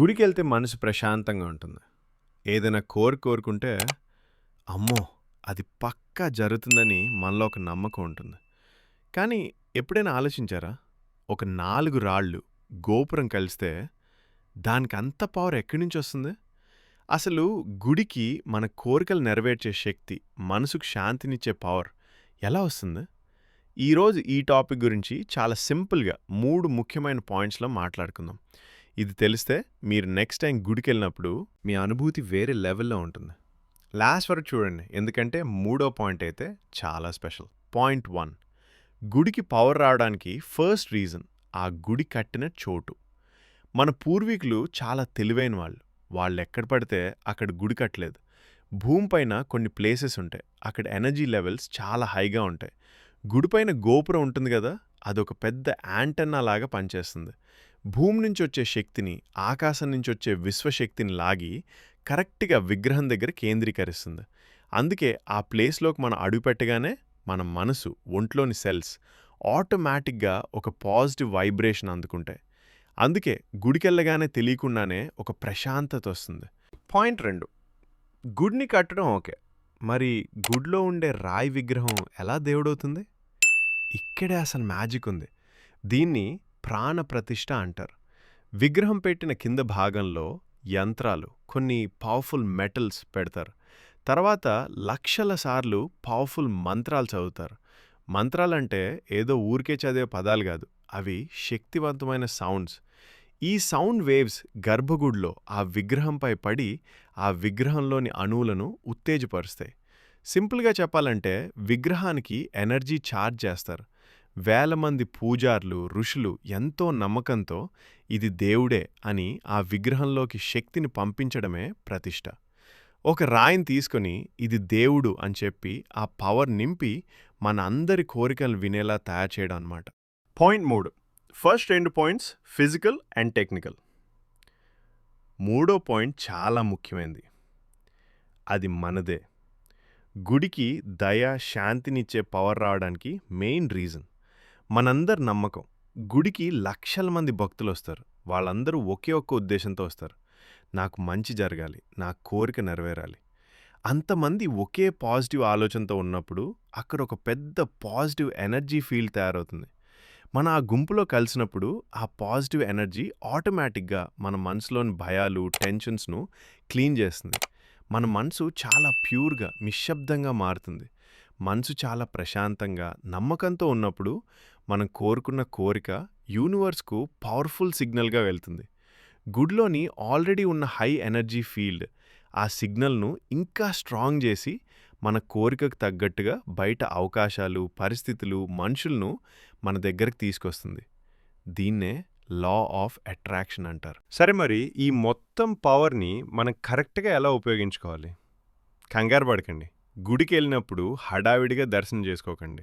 గుడికెళ్తే మనసు ప్రశాంతంగా ఉంటుంది. ఏదైనా కోరు కోరుకుంటే అమ్మో అది పక్కా జరుగుతుందని మనలో ఒక నమ్మకం ఉంటుంది. కానీ ఎప్పుడైనా ఆలోచించారా? ఒక నాలుగు రాళ్ళు గోపురం కలిస్తే దానికి అంత పవర్ ఎక్కడి నుంచి వస్తుంది? అసలు గుడికి మన కోరికలు నెరవేర్చే శక్తి మనసుకు శాంతినిచ్చే పవర్ ఎలా వస్తుంది? ఈరోజు ఈ టాపిక్ గురించి చాలా సింపుల్గా మూడు ముఖ్యమైన పాయింట్స్లో మాట్లాడుకుందాం. ఇది తెలిస్తే మీరు నెక్స్ట్ టైం గుడికి వెళ్ళినప్పుడు మీ అనుభూతి వేరే లెవెల్లో ఉంటుంది. లాస్ట్ వరకు చూడండి ఎందుకంటే మూడో పాయింట్ అయితే చాలా స్పెషల్ పాయింట్ వన్ గుడికి పవర్ రావడానికి ఫస్ట్ రీజన్ ఆ గుడి కట్టిన చోటు. మన పూర్వీకులు చాలా తెలివైన వాళ్ళు. వాళ్ళు ఎక్కడ పడితే అక్కడ గుడి కట్టలేదు. భూమిపైన కొన్ని ప్లేసెస్ ఉంటాయి. అక్కడ ఎనర్జీ లెవెల్స్ చాలా హైగా ఉంటాయి. గుడిపైన గోపురం ఉంటుంది కదా అదొక పెద్ద యాంటెన్నా లాగా పనిచేస్తుంది. భూమి నుంచి వచ్చే శక్తిని ఆకాశం నుంచి వచ్చే విశ్వశక్తిని లాగి కరెక్ట్గా విగ్రహం దగ్గర కేంద్రీకరిస్తుంది. అందుకే ఆ ప్లేస్లోకి మనం అడుగుపెట్టగానే మన మనసు ఒంట్లోని సెల్స్ ఆటోమేటిక్గా ఒక పాజిటివ్ వైబ్రేషన్ అందుకుంటాయి. అందుకే గుడికెళ్ళగానే తెలియకుండానే ఒక ప్రశాంతత వస్తుంది. పాయింట్ రెండు గుడిని కట్టడం ఓకే. మరి గుడిలో ఉండే రాయి విగ్రహం ఎలా దేవుడవుతుంది? ఇక్కడే అసలు మ్యాజిక్ ఉంది. దీన్ని ప్రాణ ప్రతిష్ట అంటారు. విగ్రహం పెట్టిన కింద భాగంలో యంత్రాలు కొన్ని పవర్ఫుల్ మెటల్స్ పెడతారు. తర్వాత లక్షల సార్లు పవర్ఫుల్ మంత్రాలు చదువుతారు. మంత్రాలంటే ఏదో ఊరికే చదివే పదాలు కాదు అవి శక్తివంతమైన సౌండ్స్ ఈ సౌండ్ వేవ్స్ గర్భగుడిలో ఆ విగ్రహంపై పడి ఆ విగ్రహంలోని అణువులను ఉత్తేజపరుస్తాయి. సింపుల్గా చెప్పాలంటే విగ్రహానికి ఎనర్జీ ఛార్జ్ చేస్తారు. వేల మంది పూజార్లు ఋషులు ఎంతో నమ్మకంతో ఇది దేవుడే అని ఆ విగ్రహంలోకి శక్తిని పంపించడమే ప్రతిష్ట. ఒక రాయిని తీసుకొని ఇది దేవుడు అని చెప్పి ఆ పవర్ నింపి మన అందరి కోరికలు వినేలా తయారు చేయడం అన్నమాట. పాయింట్ మూడు. ఫస్ట్ రెండు పాయింట్స్ ఫిజికల్ అండ్ టెక్నికల్. మూడో పాయింట్ చాలా ముఖ్యమైనది అది మనదే. గుడికి దయ శాంతినిచ్చే పవర్ రావడానికి మెయిన్ రీజన్. మనందరి నమ్మకం. గుడికి లక్షల మంది భక్తులు వస్తారు. వాళ్ళందరూ ఒకే ఒక్క ఉద్దేశంతో వస్తారు. నాకు మంచి జరగాలి. నా కోరిక నెరవేరాలి. అంతమంది ఒకే పాజిటివ్ ఆలోచనతో ఉన్నప్పుడు అక్కడ ఒక పెద్ద పాజిటివ్ ఎనర్జీ ఫీల్ తయారవుతుంది. మన ఆ గుంపులో కలిసినప్పుడు ఆ పాజిటివ్ ఎనర్జీ ఆటోమేటిక్గా మన మనసులోని భయాలు టెన్షన్స్ను క్లీన్ చేస్తుంది. మన మనసు చాలా ప్యూర్గా నిశ్శబ్దంగా మారుతుంది. మనసు చాలా ప్రశాంతంగా నమ్మకంతో ఉన్నప్పుడు మనం కోరుకున్న కోరిక యూనివర్స్కు పవర్ఫుల్ సిగ్నల్గా వెళ్తుంది. గుడ్లోని ఆల్రెడీ ఉన్న హై ఎనర్జీ ఫీల్డ్ ఆ సిగ్నల్ను ఇంకా స్ట్రాంగ్ చేసి మన కోరికకు తగ్గట్టుగా బయట అవకాశాలు పరిస్థితులు మనుషులను మన దగ్గరకు తీసుకొస్తుంది. దీన్నే లా ఆఫ్ అట్రాక్షన్ అంటారు. సరే మరి ఈ మొత్తం పవర్ని మనం కరెక్ట్గా ఎలా ఉపయోగించుకోవాలి? కంగారు పడకండి. గుడికి వెళ్ళినప్పుడు హడావిడిగా దర్శనం చేసుకోకండి.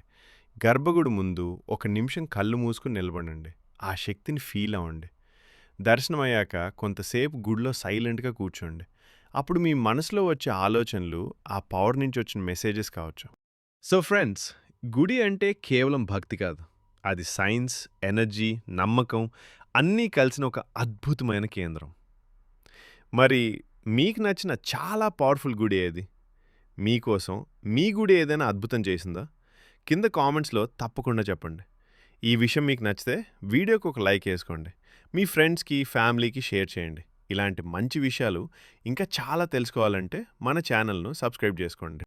గర్భగుడి ముందు ఒక నిమిషం కళ్ళు మూసుకుని నిలబడండి. ఆ శక్తిని ఫీల్ అవ్వండి. దర్శనం అయ్యాక కొంతసేపు గుడిలో సైలెంట్గా కూర్చోండి. అప్పుడు మీ మనసులో వచ్చే ఆలోచనలు ఆ పవర్ నుంచి వచ్చిన మెసేజెస్ కావచ్చు. సో ఫ్రెండ్స్ గుడి అంటే కేవలం భక్తి కాదు. అది సైన్స్ ఎనర్జీ నమ్మకం అన్నీ కలిసిన ఒక అద్భుతమైన కేంద్రం. మరి మీకు నచ్చిన చాలా పవర్ఫుల్ గుడి ఏది? మీకోసం మీ గుడి ఏదైనా అద్భుతం చేసిందా? కింద కామెంట్స్లో తప్పకుండా చెప్పండి. ఈ విషయం మీకు నచ్చితే వీడియోకి ఒక లైక్ వేసుకోండి. మీ ఫ్రెండ్స్కి ఫ్యామిలీకి షేర్ చేయండి. ఇలాంటి మంచి విషయాలు ఇంకా చాలా తెలుసుకోవాలంటే మన ఛానల్ను సబ్స్క్రైబ్ చేసుకోండి.